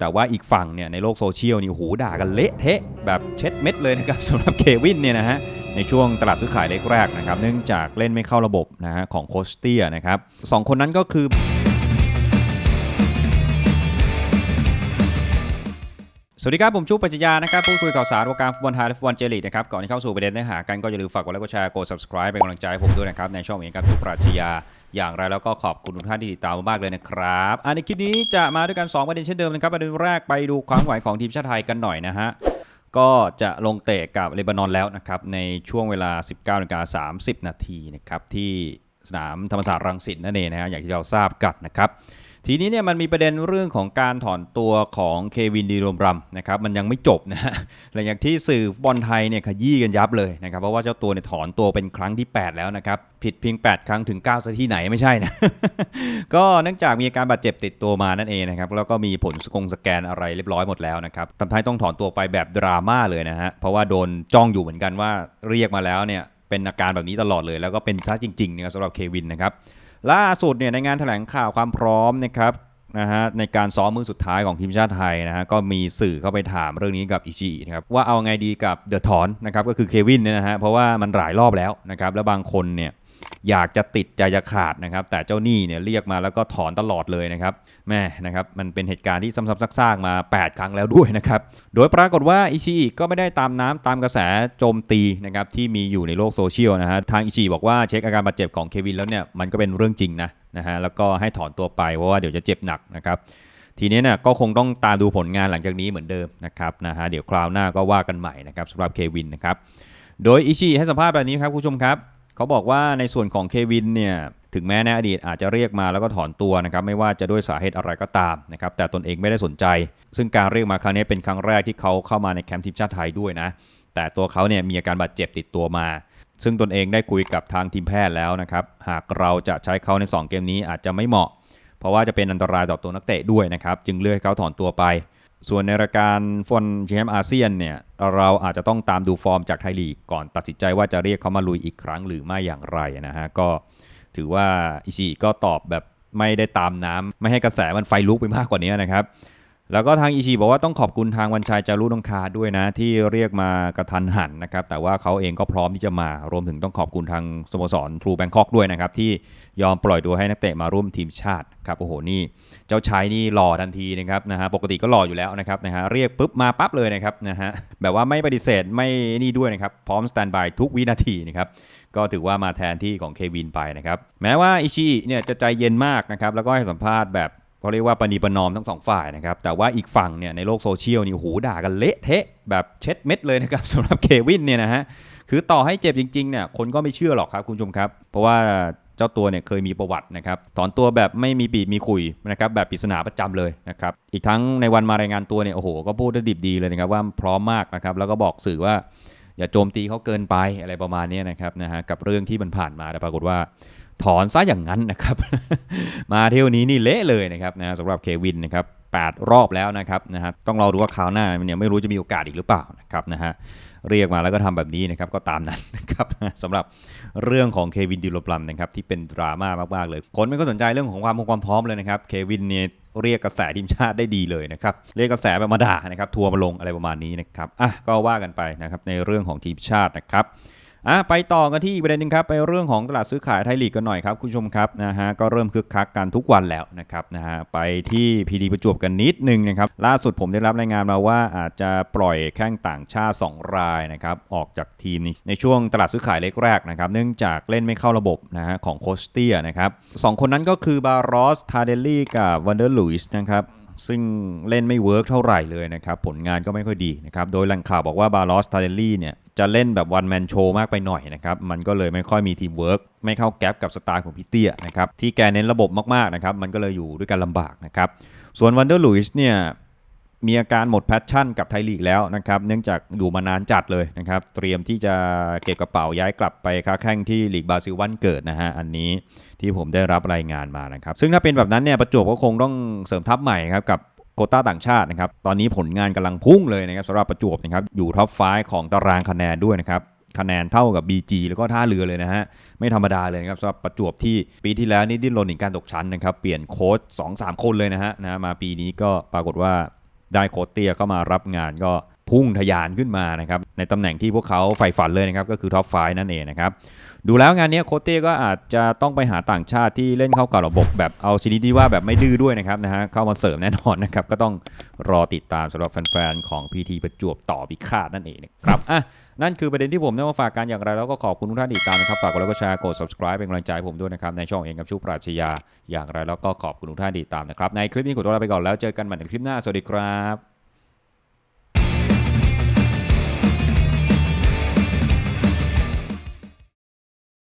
แต่ว่าอีกฝั่งเนี่ยในโลกโซเชียลนี่หูด่ากันเละเทะแบบเช็ดเม็ดเลยนะครับสำหรับเควินเนี่ยนะฮะในช่วงตลาดซื้อขายเล็กแรกนะครับ เนื่องจากเล่นไม่เข้าระบบนะฮะของโคสเตียนะครับสองคนนั้นก็คือ สวัสดีครับ ผมชุบปัจจยานะครับพูดคุยข่าวสารวงการฟุตบอลไทยและฟุตบอลเจลีกนะครับก่อนที่เข้าสู่ประเด็นเนื้อหากันก็อย่าลืมฝากกดไลค์กดแชร์กด subscribe เป็นกำลังใจให้ผมด้วยนะครับในช่องเองครับชุบปรัชญาอย่างไรแล้วก็ขอบคุณทุกท่านที่ติดตามมากเลยนะครับอันในคลิปนี้จะมาด้วยกัน 2 ประเด็นเช่นเดิมนะครับประเด็นแรกไปดูความไหวของทีมชาติไทยกันหน่อยนะฮะก็จะลงเตะกับเลบานอนแล้วนะครับในช่วงเวลา 19นาฬิกา30 นาทีนะครับที่สนามธรรมศาสตร์รังสิตนั่นเองนะฮะอย่างที่เราทราบกันนะครับ ทีนี้เนี่ยมันมีประเด็นเรื่องของการถอนตัวของเควินดีโรมรัมนะครับมันยังไม่จบนะหลังจากที่สื่อบอลไทยเนี่ยขยี้กันยับเลยนะครับเพราะว่าเจ้าตัวเนี่ยถอนตัวเป็นครั้งที่ 8 แล้วนะครับผิดเพียง 8 ครั้งถึง9ซะที่ไหนไม่ใช่นะก็เนื่องจากมีอาการบาดเจ็บติดตัวมานั่นเองนะครับแล้วก็มีผลสกงสแกนอะไรเรียบร้อยหมดแล้วนะครับทำให้ต้องถอนตัวไปแบบดราม่าเลยนะฮะเพราะว่าโดนจ้องอยู่เหมือนกันว่าเรียกมาแล้วเนี่ยเป็นอาการแบบนี้ตลอดเลย แล้วก็เป็นซะจริงๆนะครับสำหรับเควินนะครับ ล่าสุดเนี่ยในงานแถลงข่าวความพร้อมนะครับนะฮะในการซ้อมมือสุดท้ายของทีมชาติไทยนะฮะก็มีสื่อเข้าไปถามเรื่องนี้กับอิชินะครับว่าเอาไงดีกับเดอะถอนนะครับก็คือเควินเนี่ยนะฮะเพราะว่ามันหลายรอบแล้วนะครับแล้วบางคนเนี่ย อยากจะติดใจจะขาดนะครับ แต่เจ้าหนี้เนี่ยเรียกมาแล้วก็ถอนตลอดเลยนะครับแม่นะครับมันเป็นเหตุการณ์ที่ซ้ำๆซากๆมา 8 ครั้งแล้วด้วยนะครับ โดยปรากฏว่าอิชิก็ไม่ได้ตามน้ำตามกระแสโจมตีนะครับที่มีอยู่ในโลกโซเชียลนะฮะทางอิชิบอกว่าเช็คอาการบาดเจ็บของเควินแล้วเนี่ยมันก็เป็นเรื่องจริงนะนะฮะแล้วก็ให้ถอนตัวไปเพราะว่าเดี๋ยวจะเจ็บหนักนะครับทีนี้เนี่ยก็คงต้องตามดูผลงานหลังจากนี้เหมือนเดิมนะครับนะฮะเดี๋ยวคราวหน้าก็ว่ากันใหม่นะครับสำหรับเควินนะครับโดยอิชิให้สัมภาษณ์แบบนี้ครับคุณผู้ชมครับ เขาบอกว่าในส่วนของเควินเนี่ยถึงแม้ในอดีตอาจจะเรียกมาแล้วก็ถอนตัวนะครับไม่ว่าจะด้วยสาเหตุอะไรก็ตามนะครับแต่ตนเองไม่ได้สนใจ ซึ่งการเรียกมาครั้งนี้เป็นครั้งแรกที่เขาเข้ามาในแคมป์ทีมชาติไทยด้วยนะแต่ตัวเขาเนี่ยมีอาการบาดเจ็บติดตัวมา ซึ่งตนเองได้คุยกับทางทีมแพทย์แล้วนะครับหากเราจะใช้เขาใน 2 เกมนี้อาจจะไม่เหมาะ เพราะว่าจะเป็นอันตรายต่อตัวนักเตะด้วยนะครับจึงเลือกให้เขาถอนตัวไป ส่วนในรายการฟอนแชมป์อาเซียนเนี่ยเราอาจจะต้องตามดูฟอร์มจากไทยลีกก่อนตัดสินใจว่าจะเรียกเขามาลุยอีกครั้งหรือไม่อย่างไรนะฮะก็ถือว่าอิชิก็ตอบแบบไม่ได้ตามน้ำไม่ให้กระแสมันไฟลุกไปมากกว่านี้นะครับ แล้วก็ทางอิชิบอกว่าต้องขอบคุณทางวันชัยจารุนงคาด้วยนะ ที่เรียกมากระทันหันนะครับ แต่ว่าเขาเองก็พร้อมที่จะมารวมถึงต้องขอบคุณทางสโมสรทรูแบงคอกด้วยนะครับ ที่ยอมปล่อยตัวให้นักเตะมาร่วมทีมชาติครับโอ้โหนี่ เจ้าชายนี่หล่อทันทีนะครับนะฮะปกติก็หล่ออยู่แล้วนะครับนะฮะเรียกปุ๊บมาปั๊บเลยนะครับนะฮะแบบว่าไม่ปฏิเสธไม่นี่ด้วยนะครับพร้อมสแตนบายทุกวินาทีนะครับก็ถือว่ามาแทนที่ของเควินไปนะครับแม้ว่าอิชิเนี่ยจะใจเย็นมากนะครับแล้วก็ให้สัมภาษณ์แบบ เขาเรียกว่าปณีประนอมทั้งสองฝ่ายนะครับ แต่ว่าอีกฝั่งเนี่ยในโลกโซเชียลนี่โอ้โหด่ากันเละเทะแบบเช็ดเม็ดเลยนะครับสำหรับเควินเนี่ยนะฮะคือต่อให้เจ็บจริงๆเนี่ยคนก็ไม่เชื่อหรอกครับคุณผู้ชมครับ เพราะว่าเจ้าตัวเนี่ยเคยมีประวัตินะครับถอนตัวแบบไม่มีปีมีคุยนะครับแบบปริศนาประจำเลยนะครับอีกทั้งในวันมารายงานตัวเนี่ยโอ้โหก็พูดได้ดิบดีเลยนะครับว่าพร้อมมากนะครับแล้วก็บอกสื่อว่าอย่าโจมตีเขาเกินไปอะไรประมาณนี้นะครับนะฮะกับเรื่องที่มันผ่านมาแต่ปรากฏว่า ถอนซะอย่างนั้นนะครับ มาเที่ยวนี้นี่เละเลยนะครับนะสำหรับเควินนะครับแปดรอบแล้วนะครับนะฮะต้องรอดูว่าคราวหน้ามันยังไม่รู้จะมีโอกาสอีกหรือเปล่านะครับนะฮะเรียกมาแล้วก็ทำแบบนี้นะครับก็ตามนั้นนะครับสำหรับเรื่องของเควินดิโลปลัมนะครับที่เป็นดราม่ามากๆเลย คนไม่ก็สนใจเรื่องของความความพร้อมเลยนะครับเควินเนี่ยเรียกกระแสทีมชาติได้ดีเลยนะครับเรียกกระแสแบบมาด่านะครับทัวร์มาลงอะไรประมาณนี้นะครับอะก็ว่ากันไปนะครับในเรื่องของทีมชาตินะครับ อะไปต่อกันที่ประเด็นหนึงครับไปเรื่องของตลาดซื้อขายไทยลีกกันหน่อยครับคุณผู้ชมครับนะฮะก็เริ่มคึกคักกันทุกวันแล้วนะครับนะฮะไปที่พีดีประจวบกันนิดนึงนะครับล่าสุดผมได้รับรายงานมาว่าอาจจะปล่อยแข้งต่างชาติ 2 รายนะครับออกจากทีมในช่วงตลาดซื้อขายเล็กแรกนะครับเนื่องจากเล่นไม่เข้าระบบนะฮะของโคชเตียนะครับสองคนนั้นก็คือบารอสทาเดลลี่กับวันเดอร์ลุยส์นะครับ ซึ่งเล่นไม่เวิร์กเท่าไหร่เลยนะครับ ผลงานก็ไม่ค่อยดีนะครับ โดยแหล่งข่าวบอกว่าบาลอสทาเดลลี่เนี่ยจะเล่นแบบวันแมนโชมากไปหน่อยนะครับ มันก็เลยไม่ค่อยมีทีมเวิร์กไม่เข้าแก๊ปกับสไตล์ของพี่เตี้ยนะครับ ที่แกเน้นระบบมากๆนะครับ มันก็เลยอยู่ด้วยกันลำบากนะครับ ส่วนวันเดอร์ลุยส์เนี่ย มีอาการหมดแพชชั่นกับไทยลีกแล้วนะครับ เนื่องจากอยู่มานานจัดเลยนะครับ เตรียมที่จะเก็บกระเป๋าย้ายกลับไปค้าแข่งที่ลีกบราซิลวันเกิดนะฮะ อันนี้ที่ผมได้รับรายงานมานะครับ ซึ่งถ้าเป็นแบบนั้นเนี่ยประจวบก็คงต้องเสริมทัพใหม่ครับกับโคต้าต่างชาตินะครับ ตอนนี้ผลงานกำลังพุ่งเลยนะครับสำหรับประจวบนะครับ อยู่ท็อปไฟของตารางคะแนนด้วยนะครับ คะแนนเท่ากับ BG แล้วก็ท่าเรือเลยนะฮะ ไม่ธรรมดาเลยนะครับสำหรับประจวบที่ปีที่แล้วนี่ดิ้นรนถึงการตกชั้นนะครับ เปลี่ยนโค้ช2-3 คนเลยนะฮะนะ มาปีนี้ก็ปรากฏว่า ได้โคตเตียเข้ามารับงานก็ พุ่งทะยานขึ้นมานะครับในตำแหน่งที่พวกเขาใฝ่ฝันเลยนะครับก็คือท็อปไฟนั่นเองนะครับดูแล้วงานนี้โคเต้ก็อาจจะต้องไปหาต่างชาติที่เล่นเข้ากับระบบแบบเอาชนิดที่ว่าแบบไม่ดื้อด้วยนะครับนะฮะเข้ามาเสริมแน่นอนนะครับก็ต้องรอติดตามสำหรับแฟนๆของพีทีประจวบต่อพิฆาตนั่นเองนะครับอะนั่นคือประเด็นที่ผมนำมาฝากกันอย่างไรแล้วก็ขอบคุณทุกท่านที่ติดตามนะครับฝากกดไลค์กดแชร์กด subscribe เป็นกำลังใจผมด้วยนะครับในช่องเองกับชูปราชญาอย่างไรแล้วก็ขอบคุณทุกท่านที่ติดตามนะครับในคลิปนี้ขอตัวลาไปก่อนแล้วเจอกันใหม่ในคลิปหน้าสวัสดีครับ